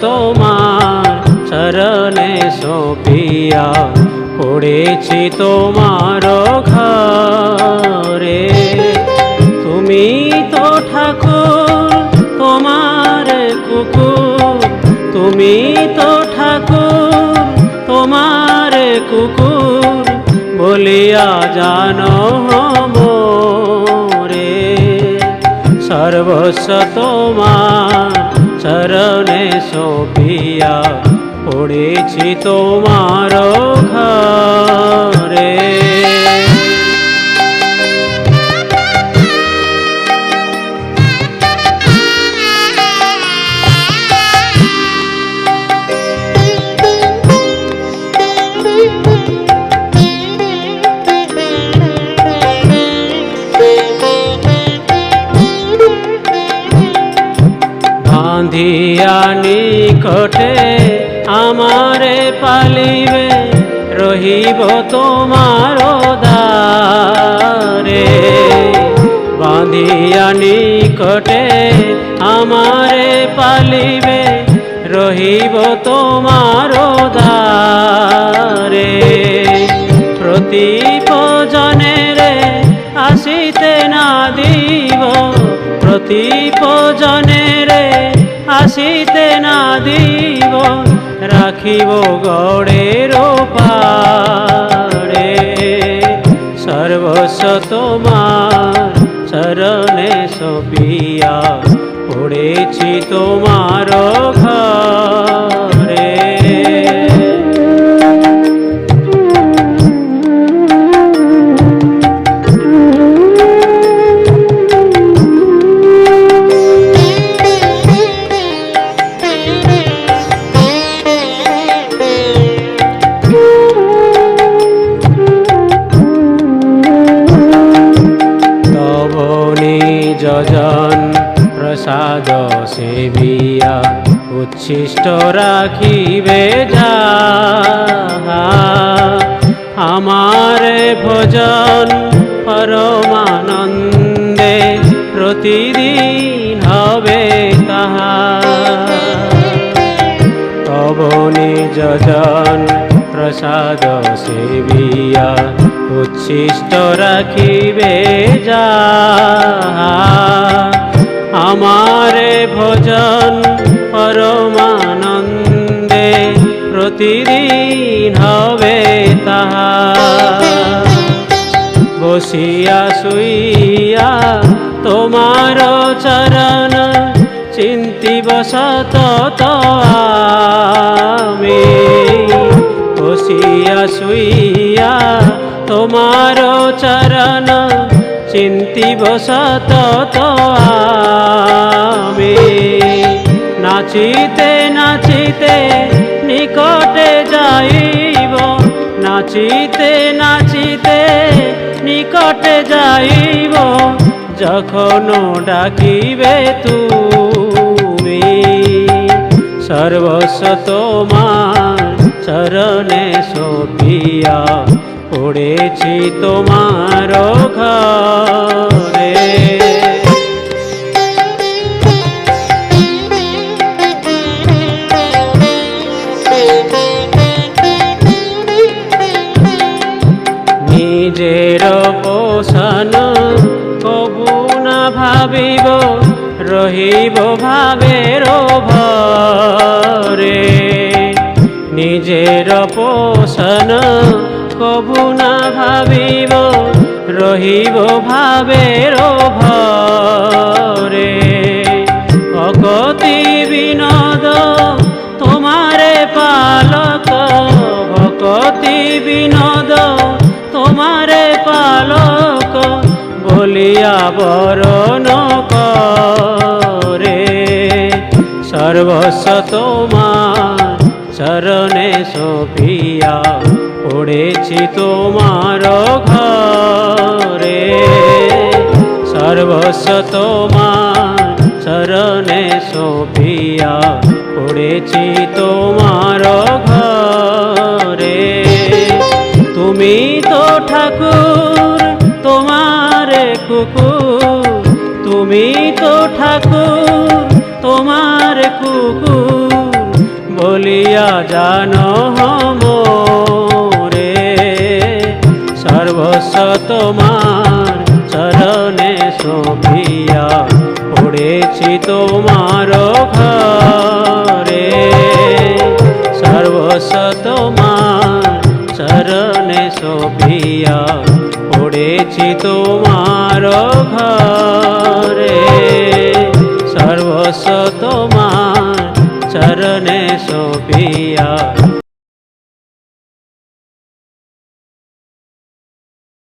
তোমার চরণে সোপিয়া, পড়েছি তোমার ঘরে। তুমি তো ঠাকুর, তোমার কুকুর। তুমি তো ঠাকুর, তোমার কুকুর। বলিয়া জানো মোরে, সর্বস্ব তোমার চরণে সোপিয়া পড়েছি তোমার ঘরে বাঁধিয়া নিকটে আমারে পালিবে, রহিব তোমার দারে। বাঁধিয়া নিকটে আমারে পালিবে, রহিব তোমার দারে। প্রতিপজনের আসিতে না দিব, প্রতিপজনের আসিতে না দিব রাখিব গড়ের পারে সর্বস্ব তোমার চরণে সপিয়া পড়েছি তোমার নিজন প্রসাদ সেবিয়া উচ্ছিষ্ট রাখিবে যাহা। আমার ভোজন পরমানন্দে প্রতিদিন হবে তাহা। তব নিজন প্রসাদ সেবিয়া উচ্ছিষ্ট রাখিবে যাহা আমারে ভোজন পরমানন্দে প্রতিদিন হবে তাহা। বসিয়া শুইয়া তোমার চরণ চিন্তিব সত আমি। বসিয়া শুইয়া তোমার চরণ চিন্তিব সত আমি। নাচিতে নাচিতে নিকটে যাইব, নাচিতে নাচিতে নিকটে যাইব, যখন ডাকিবে তুমি। সর্বস্ব তোমার চরণে সোপিয়া পড়েছি তোমার ঘরে। নিজের পোষণ কবু না ভাবিব রহিব ভাবের ভরে। নিজের পোষণ কবু না ভাবিব, রহিব ভাবের ভরে। ভকতি বিনোদ তোমারে পালক ভকতি বিনোদ তোমারে পালক, বলিয়া বরণ করে। সর্বস্ব তোমার চরণে সোপিয়া পড়েছি তোমার ঘরে। সর্বস্ব তোমার চরণে সোপিয়া পড়েছি তোমার ঘরে। তুমি তো ঠাকুর, তোমার কুকুর। তুমি তো ঠাকুর, তোমার কুকুর। বলিয়া, জানো মোরে সর্বস্ব তোমার চরণে সভিয়া পড়েছি তোমার ঘরে। সর্বস্ব তোমার চরণে সভিয়া পড়েছি তোমার ঘরে। সর্বস্ব তোমার চরণে সভিয়া